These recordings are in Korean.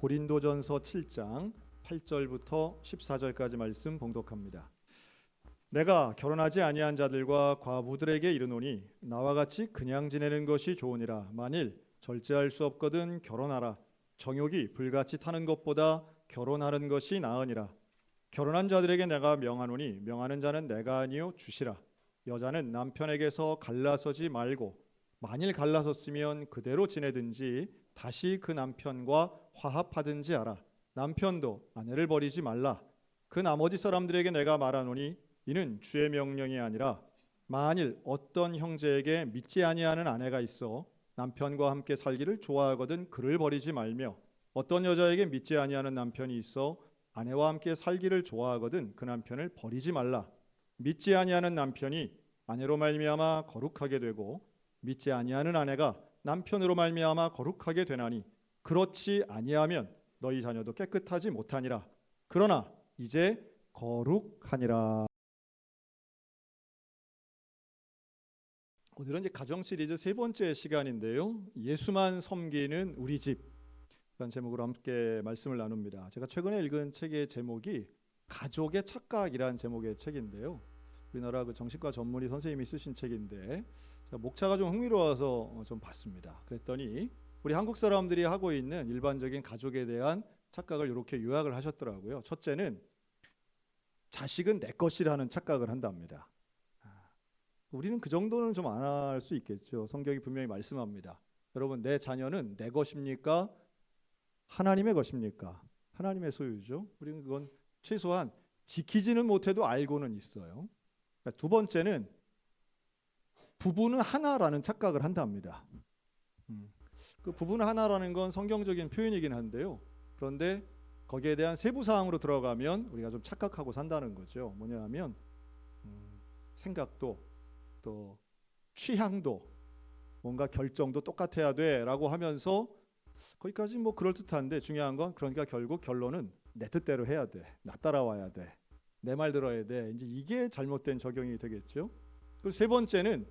고린도전서 7장 8절부터 14절까지 말씀 봉독합니다. 내가 결혼하지 아니한 자들과 과부들에게 이르노니 나와 같이 그냥 지내는 것이 좋으니라. 만일 절제할 수 없거든 결혼하라. 정욕이 불같이 타는 것보다 결혼하는 것이 나으니라. 결혼한 자들에게 내가 명하노니 명하는 자는 내가 아니요 주시라. 여자는 남편에게서 갈라서지 말고 만일 갈라섰으면 그대로 지내든지 다시 그 남편과 화합하든지 하라. 남편도 아내를 버리지 말라. 그 나머지 사람들에게 내가 말하노니 이는 주의 명령이 아니라 만일 어떤 형제에게 믿지 아니하는 아내가 있어 남편과 함께 살기를 좋아하거든 그를 버리지 말며 어떤 여자에게 믿지 아니하는 남편이 있어 아내와 함께 살기를 좋아하거든 그 남편을 버리지 말라. 믿지 아니하는 남편이 아내로 말미암아 거룩하게 되고 믿지 아니하는 아내가 남편으로 말미암아 거룩하게 되나니 그렇지 아니하면 너희 자녀도 깨끗하지 못하니라 그러나 이제 거룩하니라 오늘은 이제 가정 시리즈 세 번째 시간인데요. 예수만 섬기는 우리 집이라는 제목으로 함께 말씀을 나눕니다. 제가 최근에 읽은 책의 제목이 가족의 착각이라는 제목의 책인데요. 우리나라 그 정신과 전문의 선생님이 쓰신 책인데 제가 목차가 좀 흥미로워서 어, 좀 봤습니다. 그랬더니 우리 한국 사람들이 하고 있는 일반적인 가족에 대한 착각을 이렇게 요약을 하셨더라고요. 첫째는 자식은 내 것이라는 착각을 한답니다. 우리는 그 정도는 좀 안 할 수 있겠죠. 성경이 분명히 말씀합니다. 여러분, 내 자녀는 내 것입니까? 하나님의 것입니까? 하나님의 소유죠. 우리는 그건 최소한 지키지는 못해도 알고는 있어요. 그러니까 두 번째는 부부는 하나라는 착각을 한답니다. 음. 그 부부는 하나라는 건 성경적인 표현이긴 한데요. 그런데 거기에 대한 세부 사항으로 들어가면 우리가 좀 착각하고 산다는 거죠. 뭐냐면 음, 생각도 또 취향도 뭔가 결정도 똑같아야 돼라고 하면서 거기까지 뭐 그럴 듯한데 중요한 건 그러니까 결국 결론은 내 뜻대로 해야 돼. 나 따라와야 돼. 내 말 들어야 돼. 이제 이게 잘못된 적용이 되겠죠. 그리고 세 번째는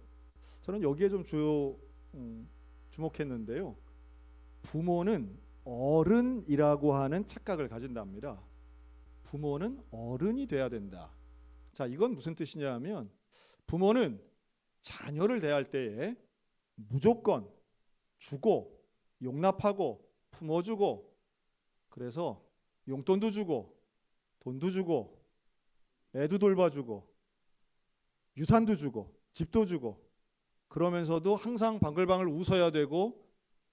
저는 여기에 좀 주, 음, 주목했는데요. 부모는 어른이라고 하는 착각을 가진답니다. 부모는 어른이 돼야 된다. 자, 이건 무슨 뜻이냐면 부모는 자녀를 대할 때에 무조건 주고 용납하고 품어주고 그래서 용돈도 주고 돈도 주고 애도 돌봐주고 유산도 주고 집도 주고 그러면서도 항상 방글방글 웃어야 되고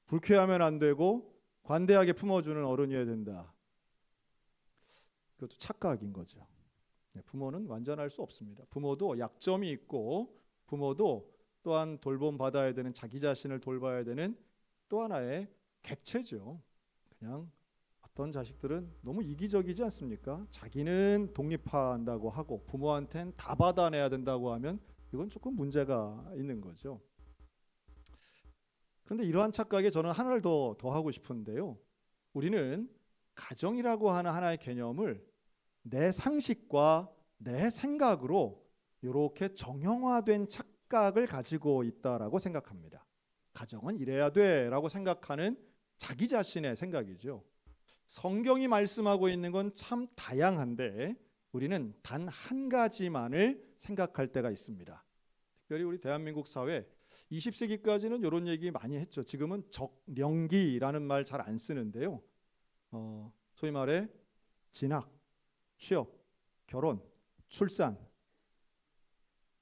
불쾌하면 안 되고 관대하게 품어주는 어른이어야 된다. 그것도 착각인 거죠. 네, 부모는 완전할 수 없습니다. 부모도 약점이 있고 부모도 또한 돌봄 받아야 되는 자기 자신을 돌봐야 되는 또 하나의 객체죠. 그냥 어떤 자식들은 너무 이기적이지 않습니까? 자기는 독립한다고 하고 부모한테는 다 받아내야 된다고 하면 이건 조금 문제가 있는 거죠. 그런데 이러한 착각에 저는 하나를 더 더하고 싶은데요. 우리는 가정이라고 하는 하나의 개념을 내 상식과 내 생각으로 이렇게 정형화된 착각을 가지고 있다라고 생각합니다. 가정은 이래야 돼라고 생각하는 자기 자신의 생각이죠. 성경이 말씀하고 있는 건 참 다양한데 우리는 단 한 가지만을 생각할 때가 있습니다. 특별히 우리 대한민국 사회 20세기까지는 이런 얘기 많이 했죠. 지금은 적령기라는 말 잘 안 쓰는데요. 어, 소위 말해 진학, 취업, 결혼, 출산,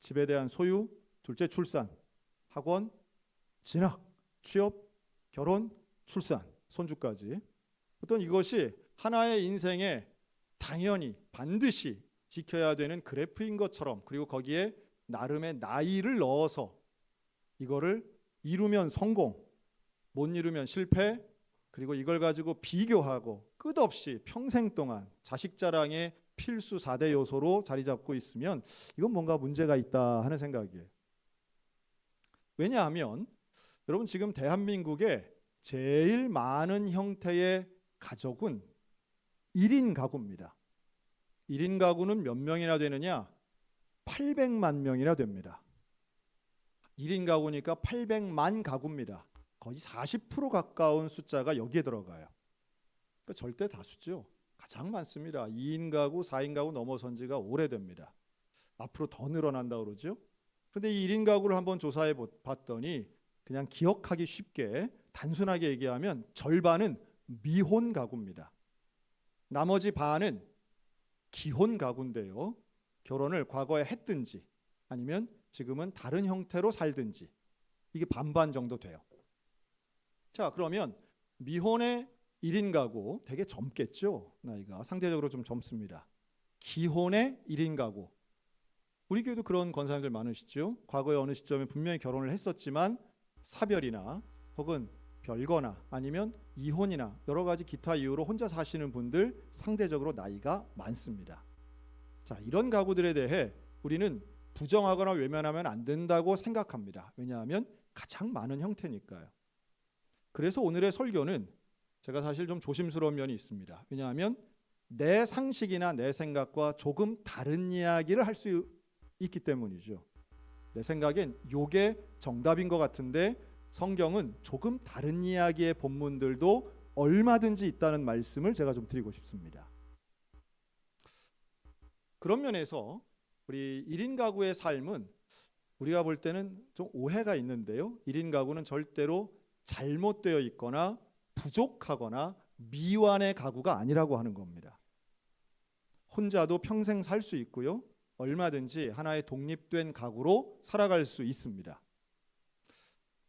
집에 대한 소유, 둘째 출산, 학원, 진학, 취업, 결혼, 출산, 손주까지 어떤 이것이 하나의 인생에 당연히 반드시 지켜야 되는 그래프인 것처럼 그리고 거기에 나름의 나이를 넣어서 이거를 이루면 성공, 못 이루면 실패, 그리고 이걸 가지고 비교하고 끝없이 평생 동안 자식 자랑의 필수 4대 요소로 자리 잡고 있으면 이건 뭔가 문제가 있다 하는 생각이에요. 왜냐하면 여러분 지금 대한민국에 제일 많은 형태의 가족은 1인 가구입니다. 1인 가구는 몇 명이나 되느냐? 800만 명이나 됩니다. 1인 가구니까 800만 가구입니다. 거의 40% 가까운 숫자가 여기에 들어가요. 그러니까 그 절대 다수죠. 가장 많습니다. 2인 가구, 4인 가구 넘어선 지가 오래됩니다. 앞으로 더 늘어난다 그러죠. 근데 이 1인 가구를 한번 조사해 보- 봤더니 그냥 기억하기 쉽게 단순하게 얘기하면 절반은 미혼 가구입니다. 나머지 반은 기혼 가구인데요. 결혼을 과거에 했든지 아니면 지금은 다른 형태로 살든지 이게 반반 정도 돼요. 자, 그러면 미혼의 1인 가구 되게 젊겠죠. 나이가 상대적으로 좀 젊습니다. 기혼의 1인 가구. 우리 교회도 그런 권사님들 많으시죠. 과거에 어느 시점에 분명히 결혼을 했었지만 사별이나 혹은 별거나 아니면 이혼이나 여러 가지 기타 이유로 혼자 사시는 분들 상대적으로 나이가 많습니다. 자, 이런 가구들에 대해 우리는 부정하거나 외면하면 안 된다고 생각합니다. 왜냐하면 가장 많은 형태니까요. 그래서 오늘의 설교는 제가 사실 좀 조심스러운 면이 있습니다. 왜냐하면 내 상식이나 내 생각과 조금 다른 이야기를 할 수 있기 때문이죠. 내 생각엔 요게 정답인 것 같은데 성경은 조금 다른 이야기의 본문들도 얼마든지 있다는 말씀을 제가 좀 드리고 싶습니다. 그런 면에서 우리 1인 가구의 삶은 우리가 볼 때는 좀 오해가 있는데요. 1인 가구는 절대로 잘못되어 있거나 부족하거나 미완의 가구가 아니라고 하는 겁니다. 혼자도 평생 살 수 있고요. 얼마든지 하나의 독립된 가구로 살아갈 수 있습니다.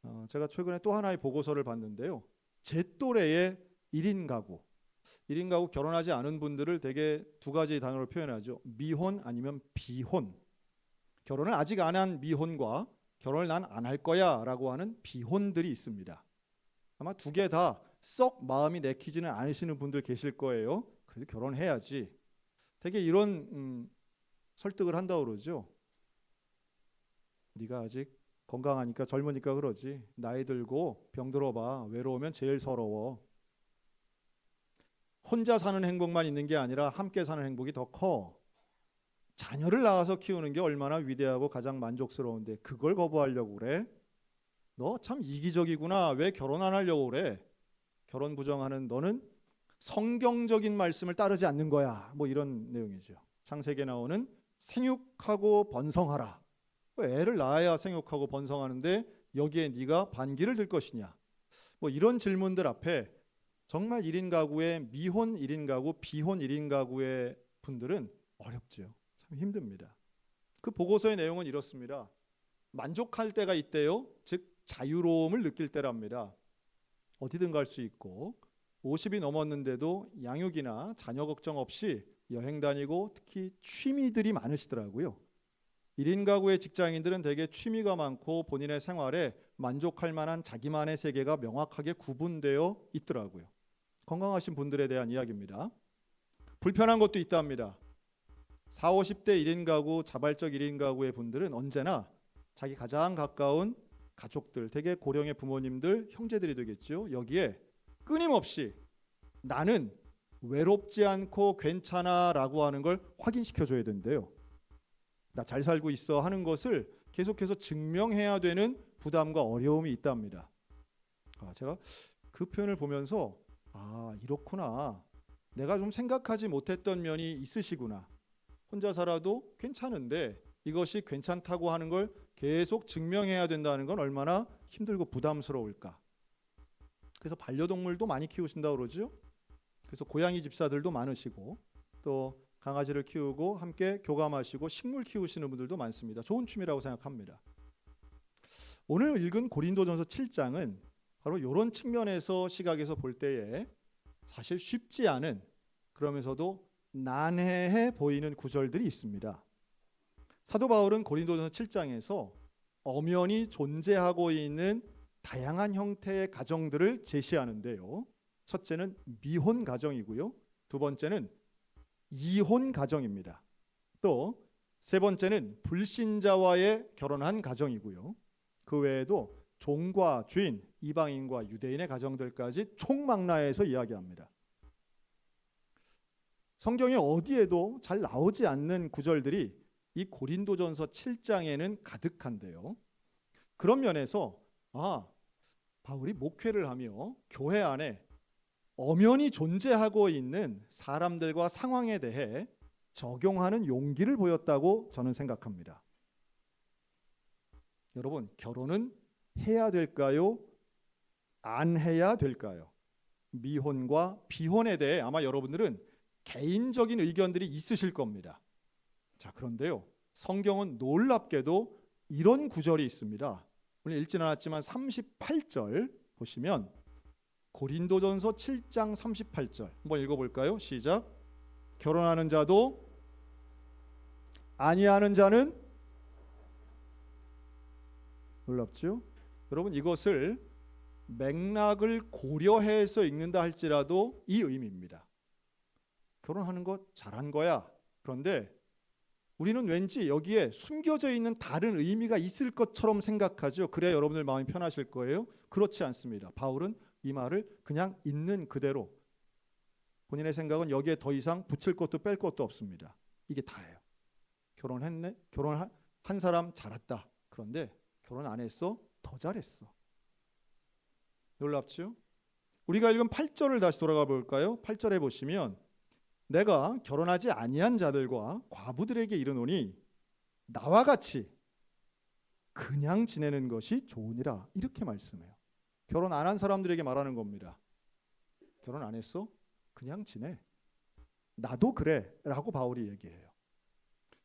어, 제가 최근에 또 하나의 보고서를 봤는데요. 제 또래의 1인 가구, 1인 가구 결혼하지 않은 분들을 되게 두 가지 단어로 표현하죠. 미혼 아니면 비혼. 결혼을 아직 안 한 미혼과 결혼을 난 안 할 거야라고 하는 비혼들이 있습니다. 아마 두 개 다 썩 마음이 내키지는 않으시는 분들 계실 거예요. 그래도 결혼해야지. 되게 이런 음, 설득을 한다 고 그러죠. 네가 아직 건강하니까 젊으니까 그러지. 나이 들고 병 들어봐. 외로우면 제일 서러워. 혼자 사는 행복만 있는 게 아니라 함께 사는 행복이 더 커. 자녀를 낳아서 키우는 게 얼마나 위대하고 가장 만족스러운데 그걸 거부하려고 그래? 너 참 이기적이구나. 왜 결혼 안 하려고 그래? 결혼 부정하는 너는 성경적인 말씀을 따르지 않는 거야. 뭐 이런 내용이죠. 창세기에 나오는 생육하고 번성하라. 왜 애를 낳아야 생육하고 번성하는데 여기에 네가 반기를 들 것이냐? 뭐 이런 질문들 앞에 정말 1인 가구의 미혼 1인 가구, 비혼 1인 가구의 분들은 어렵죠. 참 힘듭니다. 그 보고서의 내용은 이렇습니다. 만족할 때가 있대요. 즉 자유로움을 느낄 때랍니다. 어디든 갈 수 있고 50이 넘었는데도 양육이나 자녀 걱정 없이 여행 다니고 특히 취미들이 많으시더라고요. 1인 가구의 직장인들은 대개 취미가 많고 본인의 생활에 만족할 만한 자기만의 세계가 명확하게 구분되어 있더라고요. 건강하신 분들에 대한 이야기입니다. 불편한 것도 있답니다. 4, 50대 1인 가구, 자발적 1인 가구의 분들은 언제나 자기 가장 가까운 가족들, 대개 고령의 부모님들, 형제들이 되겠죠. 여기에 끊임없이 나는 외롭지 않고 괜찮아라고 하는 걸 확인시켜 줘야 된대요. 나 잘 살고 있어 하는 것을 계속해서 증명해야 되는 부담과 어려움이 있답니다. 아, 제가 그 표현을 보면서 아, 이렇구나. 내가 좀 생각하지 못했던 면이 있으시구나. 혼자 살아도 괜찮은데 이것이 괜찮다고 하는 걸 계속 증명해야 된다는 건 얼마나 힘들고 부담스러울까. 그래서 반려동물도 많이 키우신다고 그러죠. 그래서 고양이 집사들도 많으시고 또 강아지를 키우고 함께 교감하시고 식물 키우시는 분들도 많습니다. 좋은 취미라고 생각합니다. 오늘 읽은 고린도전서 7장은 바로 이런 측면에서 시각에서 볼 때에 사실 쉽지 않은 그러면서도 난해해 보이는 구절들이 있습니다. 사도 바울은 고린도전서 7장에서 엄연히 존재하고 있는 다양한 형태의 가정들을 제시하는데요. 첫째는 미혼 가정이고요. 두 번째는 이혼 가정입니다. 또 세 번째는 불신자와의 결혼한 가정이고요. 그 외에도 종과 주인, 이방인과 유대인의 가정들까지 총망라해서 이야기합니다. 성경에 어디에도 잘 나오지 않는 구절들이 이 고린도전서 7장에는 가득한데요. 그런 면에서 아 바울이 목회를 하며 교회 안에 엄연히 존재하고 있는 사람들과 상황에 대해 적용하는 용기를 보였다고 저는 생각합니다. 여러분, 결혼은 해야 될까요? 안 해야 될까요? 미혼과 비혼에 대해 아마 여러분들은 개인적인 의견들이 있으실 겁니다. 자, 그런데요. 성경은 놀랍게도 이런 구절이 있습니다. 오늘 읽진 않았지만 38절 보시면 고린도전서 7장 38절 한번 읽어볼까요? 시작. 결혼하는 자도 아니하는 자는 놀랍죠? 여러분 이것을 맥락을 고려해서 읽는다 할지라도 이 의미입니다. 결혼하는 것 잘한 거야. 그런데 우리는 왠지 여기에 숨겨져 있는 다른 의미가 있을 것처럼 생각하죠. 그래야 여러분들 마음이 편하실 거예요. 그렇지 않습니다. 바울은 이 말을 그냥 있는 그대로 본인의 생각은 여기에 더 이상 붙일 것도 뺄 것도 없습니다. 이게 다예요. 결혼했네. 결혼한 한 사람 잘했다. 그런데 결혼 안 했어? 더 잘했어. 놀랍죠? 우리가 읽은 8절을 다시 돌아가 볼까요? 8절에 보시면 내가 결혼하지 아니한 자들과 과부들에게 이르노니 나와 같이 그냥 지내는 것이 좋으니라 이렇게 말씀해요. 결혼 안 한 사람들에게 말하는 겁니다. 결혼 안 했어? 그냥 지내. 나도 그래 라고 바울이 얘기해요.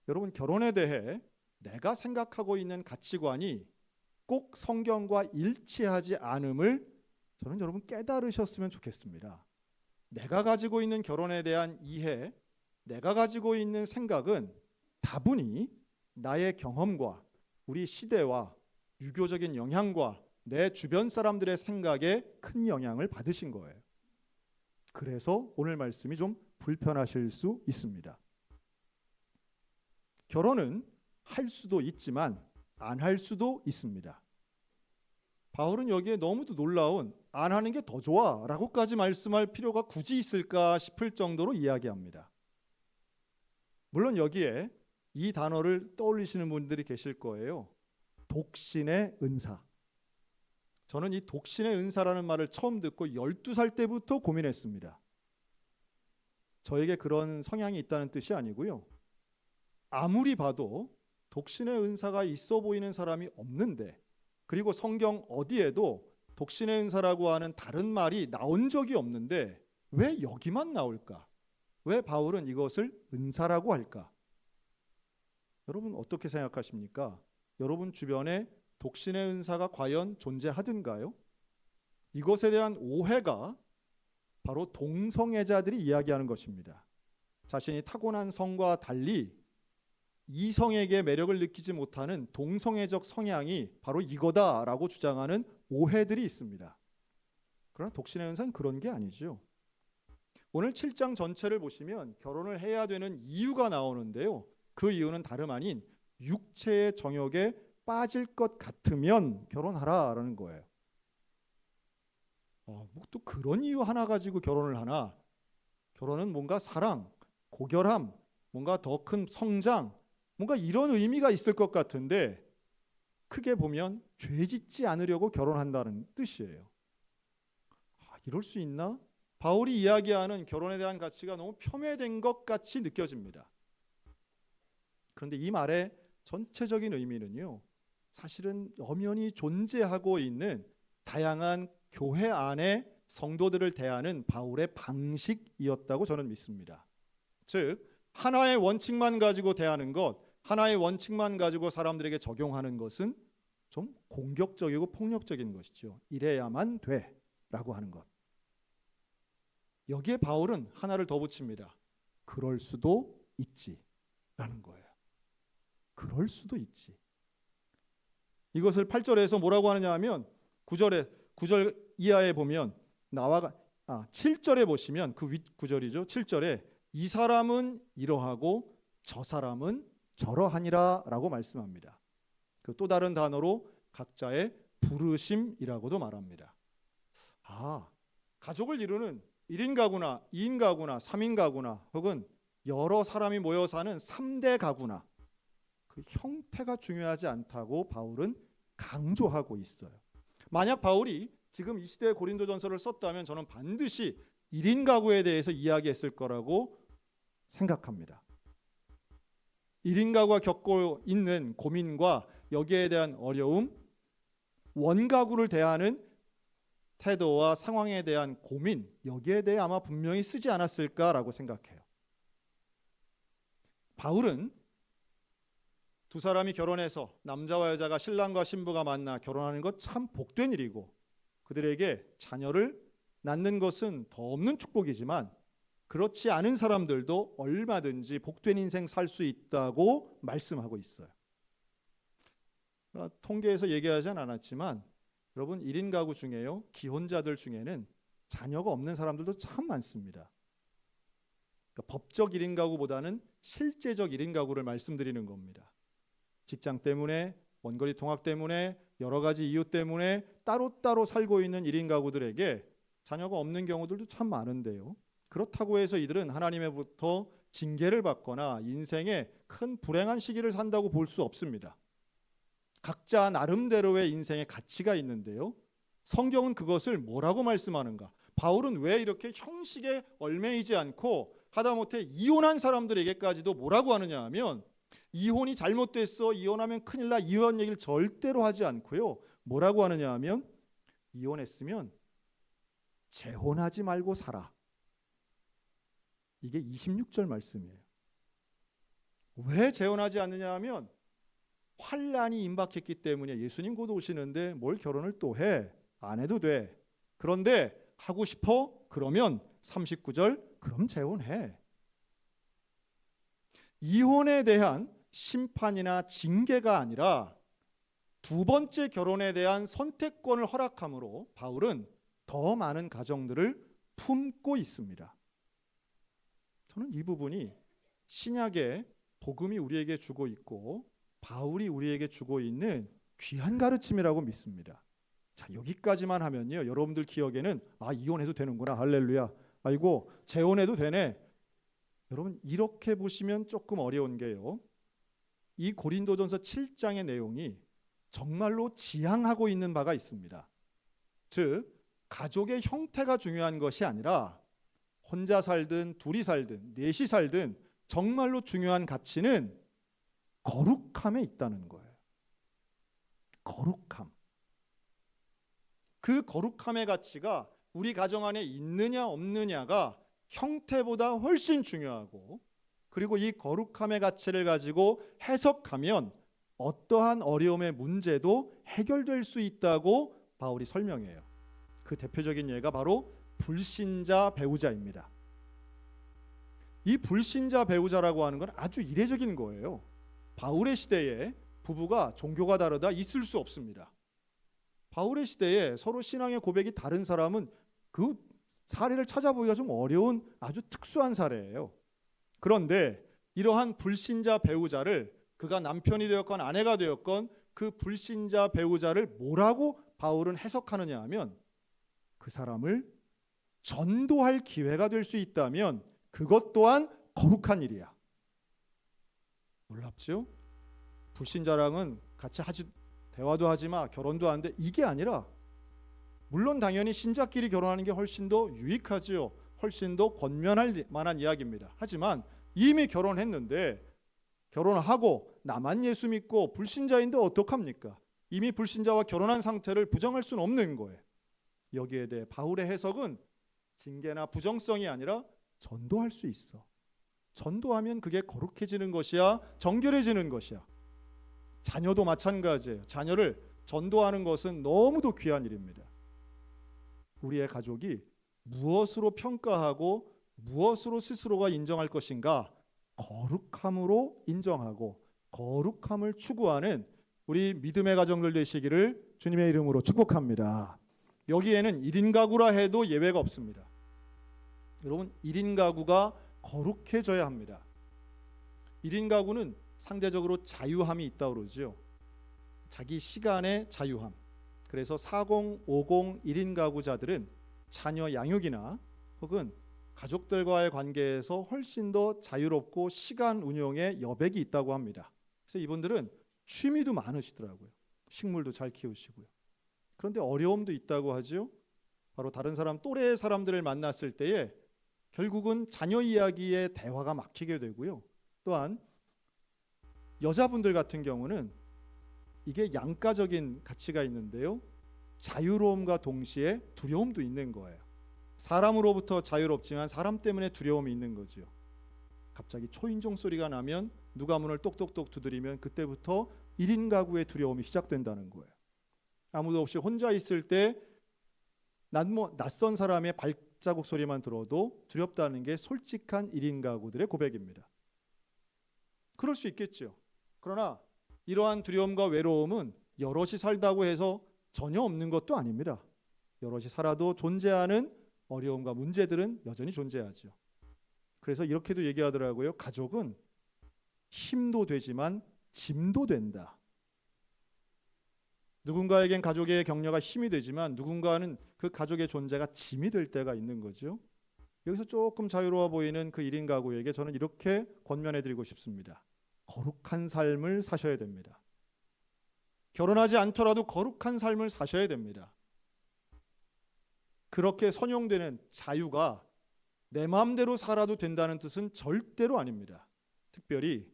여러분 결혼에 대해 내가 생각하고 있는 가치관이 꼭 성경과 일치하지 않음을 저는 여러분 깨달으셨으면 좋겠습니다. 내가 가지고 있는 결혼에 대한 이해, 내가 가지고 있는 생각은 다분히 나의 경험과 우리 시대와 유교적인 영향과 내 주변 사람들의 생각에 큰 영향을 받으신 거예요. 그래서 오늘 말씀이 좀 불편하실 수 있습니다. 결혼은 할 수도 있지만 안 할 수도 있습니다. 바울은 여기에 너무도 놀라운 안 하는 게 더 좋아 라고까지 말씀할 필요가 굳이 있을까 싶을 정도로 이야기합니다. 물론 여기에 이 단어를 떠올리시는 분들이 계실 거예요. 독신의 은사. 저는 이 독신의 은사라는 말을 처음 듣고 12살 때부터 고민했습니다. 저에게 그런 성향이 있다는 뜻이 아니고요. 아무리 봐도 독신의 은사가 있어 보이는 사람이 없는데 그리고 성경 어디에도 독신의 은사라고 하는 다른 말이 나온 적이 없는데 왜 여기만 나올까? 왜 바울은 이것을 은사라고 할까? 여러분 어떻게 생각하십니까? 여러분 주변에 독신의 은사가 과연 존재하든가요? 이것에 대한 오해가 바로 동성애자들이 이야기하는 것입니다. 자신이 타고난 성과 달리 이성에게 매력을 느끼지 못하는 동성애적 성향이 바로 이거다라고 주장하는 오해들이 있습니다. 그러나 독신의 은사는 그런 게 아니죠. 오늘 7장 전체를 보시면 결혼을 해야 되는 이유가 나오는데요. 그 이유는 다름 아닌 육체의 정욕에 빠질 것 같으면 결혼하라라는 거예요. 어, 뭐또 그런 이유 하나 가지고 결혼을 하나? 결혼은 뭔가 사랑, 고결함, 뭔가 더 큰 성장, 뭔가 이런 의미가 있을 것 같은데 크게 보면 죄 짓지 않으려고 결혼한다는 뜻이에요. 아, 이럴 수 있나? 바울이 이야기하는 결혼에 대한 가치가 너무 폄훼된 것 같이 느껴집니다. 그런데 이 말의 전체적인 의미는요. 사실은 엄연히 존재하고 있는 다양한 교회 안의 성도들을 대하는 바울의 방식이었다고 저는 믿습니다. 즉 하나의 원칙만 가지고 대하는 것, 하나의 원칙만 가지고 사람들에게 적용하는 것은 좀 공격적이고 폭력적인 것이죠. 이래야만 돼라고 하는 것. 여기에 바울은 하나를 더 붙입니다. 그럴 수도 있지라는 거예요. 그럴 수도 있지. 이것을 8절에서 뭐라고 하느냐 하면 9절에 9절 이하에 보면 나와 아 7절에 보시면 그 윗 구절이죠. 7절에 이 사람은 이러하고 저 사람은 저러하니라라고 말씀합니다. 그 또 다른 단어로 각자의 부르심이라고도 말합니다. 아, 가족을 이루는 1인 가구나 2인 가구나 3인 가구나 혹은 여러 사람이 모여 사는 3대 가구나 그 형태가 중요하지 않다고 바울은 강조하고 있어요. 만약 바울이 지금 이 시대의 고린도전서를 썼다면 저는 반드시 1인 가구에 대해서 이야기했을 거라고 생각합니다. 1인 가구가 겪고 있는 고민과 여기에 대한 어려움, 원가구를 대하는 태도와 상황에 대한 고민, 여기에 대해 아마 분명히 쓰지 않았을까라고 생각해요. 바울은 두 사람이 결혼해서 남자와 여자가 신랑과 신부가 만나 결혼하는 것 참 복된 일이고 그들에게 자녀를 낳는 것은 더 없는 축복이지만 그렇지 않은 사람들도 얼마든지 복된 인생 살 수 있다고 말씀하고 있어요. 그러니까 통계에서 얘기하진 않았지만 여러분 1인 가구 중에요. 기혼자들 중에는 자녀가 없는 사람들도 참 많습니다. 그러니까 법적 1인 가구보다는 실제적 1인 가구를 말씀드리는 겁니다. 직장 때문에 원거리 통학 때문에 여러 가지 이유 때문에 따로따로 살고 있는 1인 가구들에게 자녀가 없는 경우들도 참 많은데요. 그렇다고 해서 이들은 하나님의부터 징계를 받거나 인생에 큰 불행한 시기를 산다고 볼 수 없습니다. 각자 나름대로의 인생의 가치가 있는데요. 성경은 그것을 뭐라고 말씀하는가? 바울은 왜 이렇게 형식에 얽매이지 않고 하다못해 이혼한 사람들에게까지도 뭐라고 하느냐 하면 이혼이 잘못됐어 이혼하면 큰일 나 이혼 얘기를 절대로 하지 않고요. 뭐라고 하느냐 하면 이혼했으면 재혼하지 말고 살아. 이게 26절 말씀이에요. 왜 재혼하지 않느냐 하면 환란이 임박했기 때문에 예수님 곧 오시는데 뭘 결혼을 또 해? 안 해도 돼. 그런데 하고 싶어? 그러면 39절 그럼 재혼해. 이혼에 대한 심판이나 징계가 아니라 두 번째 결혼에 대한 선택권을 허락함으로 바울은 더 많은 가정들을 품고 있습니다. 저는 이 부분이 신약의 복음이 우리에게 주고 있고 바울이 우리에게 주고 있는 귀한 가르침이라고 믿습니다. 자, 여기까지만 하면요. 여러분들 기억에는 아, 이혼해도 되는구나. 할렐루야. 아이고, 재혼해도 되네. 여러분 이렇게 보시면 조금 어려운 게요. 이 고린도전서 7장의 내용이 정말로 지향하고 있는 바가 있습니다. 즉 가족의 형태가 중요한 것이 아니라 혼자 살든 둘이 살든 넷이 살든 정말로 중요한 가치는 거룩함에 있다는 거예요. 거룩함. 그 거룩함의 가치가 우리 가정 안에 있느냐 없느냐가 형태보다 훨씬 중요하고 그리고 이 거룩함의 가치를 가지고 해석하면 어떠한 어려움의 문제도 해결될 수 있다고 바울이 설명해요. 그 대표적인 예가 바로 불신자 배우자입니다. 이 불신자 배우자라고 하는 건 아주 이례적인 거예요. 바울의 시대에 부부가 종교가 다르다 있을 수 없습니다. 바울의 시대에 서로 신앙의 고백이 다른 사람은 그 사례를 찾아보기가 좀 어려운 아주 특수한 사례예요. 그런데 이러한 불신자 배우자를 그가 남편이 되었건 아내가 되었건 그 불신자 배우자를 뭐라고 바울은 해석하느냐 하면 그 사람을 전도할 기회가 될 수 있다면 그것 또한 거룩한 일이야. 놀랍죠? 불신자랑은 같이 하지 대화도 하지 마, 결혼도 안 돼. 이게 아니라 물론 당연히 신자끼리 결혼하는 게 훨씬 더 유익하지요. 훨씬 더 권면할 만한 이야기입니다. 하지만 이미 결혼했는데 결혼하고 나만 예수 믿고 불신자인데 어떡합니까? 이미 불신자와 결혼한 상태를 부정할 수는 없는 거예요. 여기에 대해 바울의 해석은 징계나 부정성이 아니라 전도할 수 있어. 전도하면 그게 거룩해지는 것이야, 정결해지는 것이야. 자녀도 마찬가지예요. 자녀를 전도하는 것은 너무도 귀한 일입니다. 우리의 가족이 무엇으로 평가하고 무엇으로 스스로가 인정할 것인가 거룩함으로 인정하고 거룩함을 추구하는 우리 믿음의 가정들 되시기를 주님의 이름으로 축복합니다. 여기에는 1인 가구라 해도 예외가 없습니다. 여러분 1인 가구가 거룩해져야 합니다. 1인 가구는 상대적으로 자유함이 있다 그러죠. 자기 시간의 자유함. 그래서 40, 50, 1인 가구자들은 자녀 양육이나 혹은 가족들과의 관계에서 훨씬 더 자유롭고 시간 운용에 여백이 있다고 합니다. 그래서 이분들은 취미도 많으시더라고요. 식물도 잘 키우시고요. 그런데 어려움도 있다고 하죠. 바로 다른 사람 또래의 사람들을 만났을 때에 결국은 자녀 이야기에 대화가 막히게 되고요. 또한 여자분들 같은 경우는 이게 양가적인 가치가 있는데요. 자유로움과 동시에 두려움도 있는 거예요. 사람으로부터 자유롭지만 사람 때문에 두려움이 있는 거죠. 갑자기 초인종 소리가 나면 누가 문을 똑똑똑 두드리면 그때부터 1인 가구의 두려움이 시작된다는 거예요. 아무도 없이 혼자 있을 때난 낯선 사람의 발자국 소리만 들어도 두렵다는 게 솔직한 1인 가구들의 고백입니다. 그럴 수 있겠죠. 그러나 이러한 두려움과 외로움은 여럿이 살다고 해서 전혀 없는 것도 아닙니다. 여럿이 살아도 존재하는 어려움과 문제들은 여전히 존재하죠. 그래서 이렇게도 얘기하더라고요. 가족은 힘도 되지만 짐도 된다. 누군가에겐 가족의 격려가 힘이 되지만 누군가는 그 가족의 존재가 짐이 될 때가 있는 거죠. 여기서 조금 자유로워 보이는 그 1인 가구에게 저는 이렇게 권면해 드리고 싶습니다. 거룩한 삶을 사셔야 됩니다. 결혼하지 않더라도 거룩한 삶을 사셔야 됩니다. 그렇게 선용되는 자유가 내 마음대로 살아도 된다는 뜻은 절대로 아닙니다. 특별히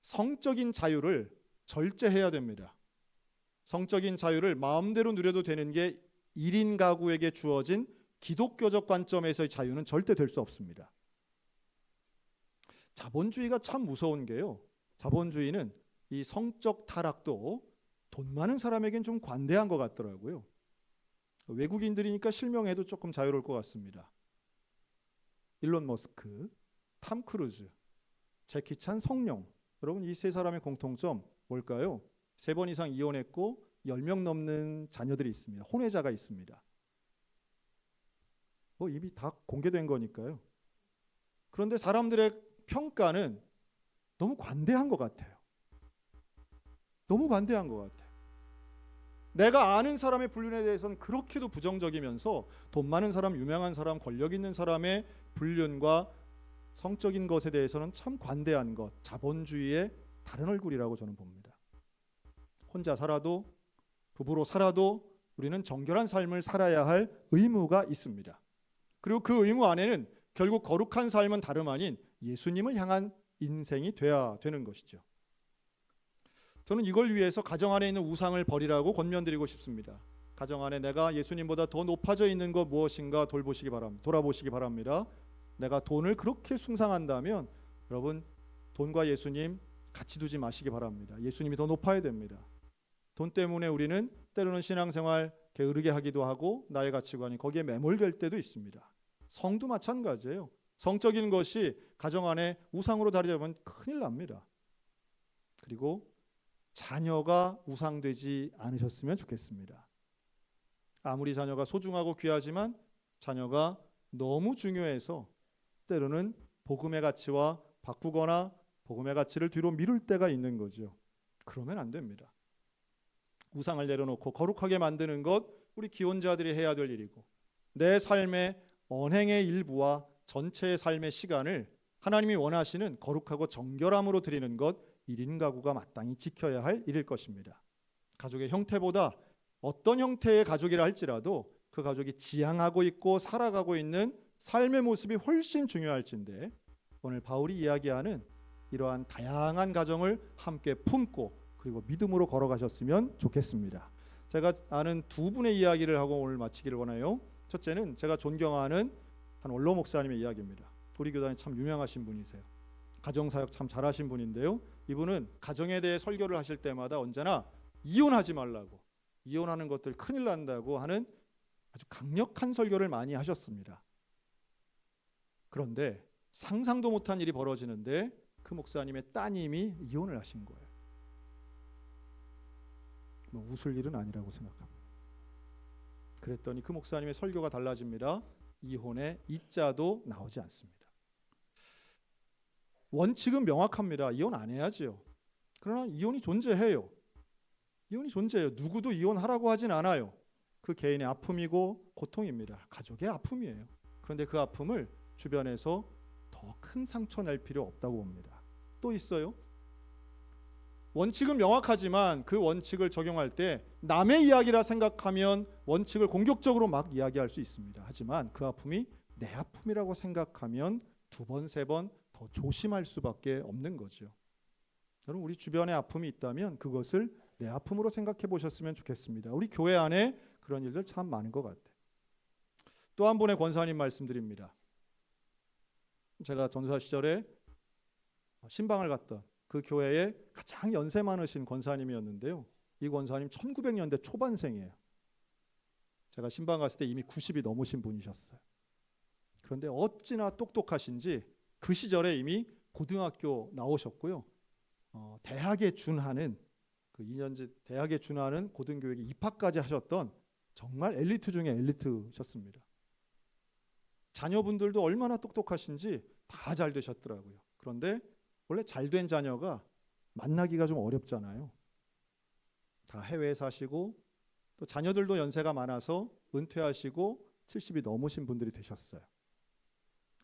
성적인 자유를 절제해야 됩니다. 성적인 자유를 마음대로 누려도 되는 게 1인 가구에게 주어진 기독교적 관점에서의 자유는 절대 될 수 없습니다. 자본주의가 참 무서운 게요. 자본주의는 이 성적 타락도 돈 많은 사람에겐 좀 관대한 것 같더라고요. 외국인들이니까 실명해도 조금 자유로울 것 같습니다. 일론 머스크, 탐 크루즈, 제키 찬 성룡. 여러분 이 세 사람의 공통점 뭘까요? 세 번 이상 이혼했고 10명 넘는 자녀들이 있습니다. 혼외자가 있습니다. 뭐 이미 다 공개된 거니까요. 그런데 사람들의 평가는 너무 관대한 것 같아요. 너무 관대한 것 같아요. 내가 아는 사람의 불륜에 대해서는 그렇게도 부정적이면서 돈 많은 사람, 유명한 사람, 권력 있는 사람의 불륜과 성적인 것에 대해서는 참 관대한 것, 자본주의의 다른 얼굴이라고 저는 봅니다. 혼자 살아도 부부로 살아도 우리는 정결한 삶을 살아야 할 의무가 있습니다. 그리고 그 의무 안에는 결국 거룩한 삶은 다름 아닌 예수님을 향한 인생이 돼야 되는 것이죠. 저는 이걸 위해서 가정 안에 있는 우상을 버리라고 권면드리고 싶습니다. 가정 안에 내가 예수님보다 더 높아져 있는 것 무엇인가 돌보시기 바랍니다. 돌아보시기 바랍니다. 내가 돈을 그렇게 숭상한다면 여러분 돈과 예수님 같이 두지 마시기 바랍니다. 예수님이 더 높아야 됩니다. 돈 때문에 우리는 때로는 신앙생활 게으르게 하기도 하고 나의 가치관이 거기에 매몰될 때도 있습니다. 성도 마찬가지예요. 성적인 것이 가정 안에 우상으로 자리 잡으면 큰일 납니다. 그리고 자녀가 우상되지 않으셨으면 좋겠습니다. 아무리 자녀가 소중하고 귀하지만 자녀가 너무 중요해서 때로는 복음의 가치와 바꾸거나 복음의 가치를 뒤로 미룰 때가 있는 거죠. 그러면 안 됩니다. 우상을 내려놓고 거룩하게 만드는 것 우리 기혼자들이 해야 될 일이고 내 삶의 언행의 일부와 전체의 삶의 시간을 하나님이 원하시는 거룩하고 정결함으로 드리는 것 1인 가구가 마땅히 지켜야 할 일일 것입니다. 가족의 형태보다 어떤 형태의 가족이라 할지라도 그 가족이 지향하고 있고 살아가고 있는 삶의 모습이 훨씬 중요할진데 오늘 바울이 이야기하는 이러한 다양한 가정을 함께 품고 그리고 믿음으로 걸어가셨으면 좋겠습니다. 제가 아는 두 분의 이야기를 하고 오늘 마치기를 원해요. 첫째는 제가 존경하는 한 원로 목사님의 이야기입니다. 우리 교단에 참 유명하신 분이세요. 가정 사역 참 잘하신 분인데요. 이분은 가정에 대해 설교를 하실 때마다 언제나 이혼하지 말라고 이혼하는 것들 큰일 난다고 하는 아주 강력한 설교를 많이 하셨습니다. 그런데 상상도 못한 일이 벌어지는데 그 목사님의 따님이 이혼을 하신 거예요. 뭐 웃을 일은 아니라고 생각합니다. 그랬더니 그 목사님의 설교가 달라집니다. 이혼의 이자도 나오지 않습니다. 원칙은 명확합니다. 이혼 안 해야지요. 그러나 이혼이 존재해요. 이혼이 존재해요. 누구도 이혼하라고 하진 않아요. 그 개인의 아픔이고 고통입니다. 가족의 아픔이에요. 그런데 그 아픔을 주변에서 더 큰 상처 낼 필요 없다고 봅니다. 또 있어요. 원칙은 명확하지만 그 원칙을 적용할 때 남의 이야기라 생각하면 원칙을 공격적으로 막 이야기할 수 있습니다. 하지만 그 아픔이 내 아픔이라고 생각하면 두 번, 세 번 더 조심할 수밖에 없는 거죠. 여러분 우리 주변에 아픔이 있다면 그것을 내 아픔으로 생각해 보셨으면 좋겠습니다. 우리 교회 안에 그런 일들 참 많은 것 같아요. 또 한 분의 권사님 말씀드립니다. 제가 전사 시절에 신방을 갔던 그 교회에 가장 연세 많으신 권사님이었는데요. 이 권사님 1900년대 초반생이에요. 제가 신방 갔을 때 이미 90이 넘으신 분이셨어요. 그런데 어찌나 똑똑하신지 그 시절에 이미 고등학교 나오셨고요. 어, 대학에 준하는 그 2년제 대학에 준하는 고등교육에 입학까지 하셨던 정말 엘리트 중에 엘리트셨습니다. 자녀분들도 얼마나 똑똑하신지 다 잘 되셨더라고요. 그런데 원래 잘 된 자녀가 만나기가 좀 어렵잖아요. 다 해외에 사시고 또 자녀들도 연세가 많아서 은퇴하시고 70이 넘으신 분들이 되셨어요.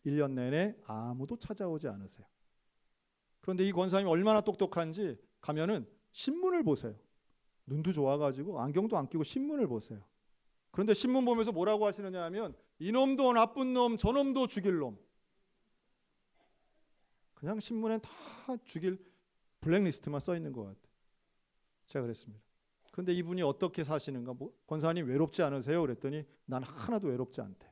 1년 내내 아무도 찾아오지 않으세요. 그런데 이 권사님이 얼마나 똑똑한지 가면은 신문을 보세요. 눈도 좋아가지고 안경도 안 끼고 신문을 보세요. 그런데 신문 보면서 뭐라고 하시느냐 하면 이놈도 나쁜 놈, 저놈도 죽일 놈. 그냥 신문에 다 죽일 블랙리스트만 써 있는 것 같아요. 제가 그랬습니다. 그런데 이분이 어떻게 사시는가? 뭐, 권사님 외롭지 않으세요? 그랬더니 난 하나도 외롭지 않대.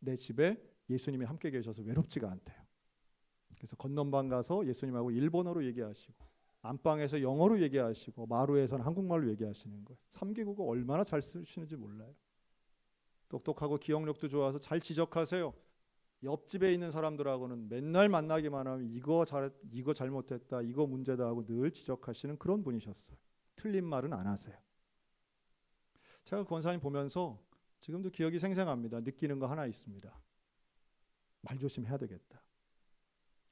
내 집에 예수님이 함께 계셔서 외롭지가 않대요. 그래서 건넌방 가서 예수님하고 일본어로 얘기하시고 안방에서 영어로 얘기하시고 마루에서는 한국말로 얘기하시는 거예요. 3개국어 얼마나 잘 쓰시는지 몰라요. 똑똑하고 기억력도 좋아서 잘 지적하세요. 옆집에 있는 사람들하고는 맨날 만나기만 하면 이거 잘 이거 잘못했다. 이거 문제다 하고 늘 지적하시는 그런 분이셨어요. 틀린 말은 안 하세요. 제가 권사님 보면서 지금도 기억이 생생합니다. 느끼는 거 하나 있습니다. 말 조심해야 되겠다.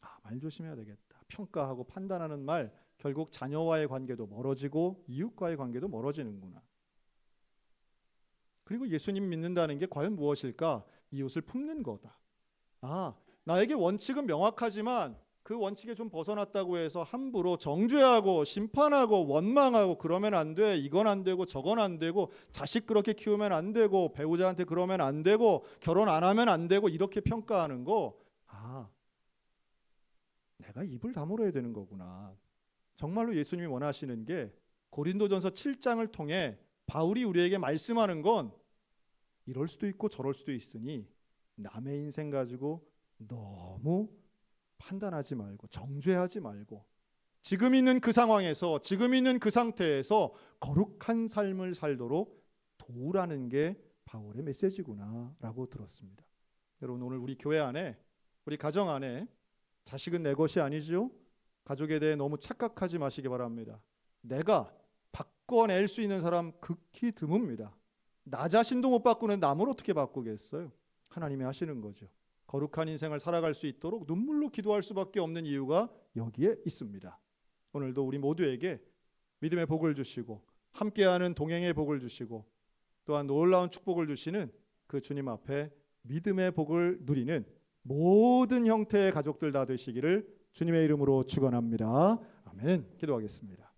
아, 말 조심해야 되겠다. 평가하고 판단하는 말 결국 자녀와의 관계도 멀어지고 이웃과의 관계도 멀어지는구나. 그리고 예수님 믿는다는 게 과연 무엇일까? 이웃을 품는 거다. 아, 나에게 원칙은 명확하지만 그 원칙에 좀 벗어났다고 해서 함부로 정죄하고 심판하고 원망하고 그러면 안 돼. 이건 안 되고 저건 안 되고 자식 그렇게 키우면 안 되고 배우자한테 그러면 안 되고 결혼 안 하면 안 되고 이렇게 평가하는 거 아, 내가 입을 다물어야 되는 거구나. 정말로 예수님이 원하시는 게 고린도전서 7장을 통해 바울이 우리에게 말씀하는 건 이럴 수도 있고 저럴 수도 있으니 남의 인생 가지고 너무 판단하지 말고 정죄하지 말고 지금 있는 그 상황에서 지금 있는 그 상태에서 거룩한 삶을 살도록 도우라는 게 바울의 메시지구나라고 들었습니다. 여러분 오늘 우리 교회 안에 우리 가정 안에 자식은 내 것이 아니지요. 가족에 대해 너무 착각하지 마시기 바랍니다. 내가 바꿔낼 수 있는 사람 극히 드뭅니다. 나 자신도 못 바꾸는 남을 어떻게 바꾸겠어요? 하나님이 하시는 거죠. 거룩한 인생을 살아갈 수 있도록 눈물로 기도할 수밖에 없는 이유가 여기에 있습니다. 오늘도 우리 모두에게 믿음의 복을 주시고 함께하는 동행의 복을 주시고 또한 놀라운 축복을 주시는 그 주님 앞에 믿음의 복을 누리는 모든 형태의 가족들 다 되시기를 주님의 이름으로 축원합니다. 아멘. 기도하겠습니다.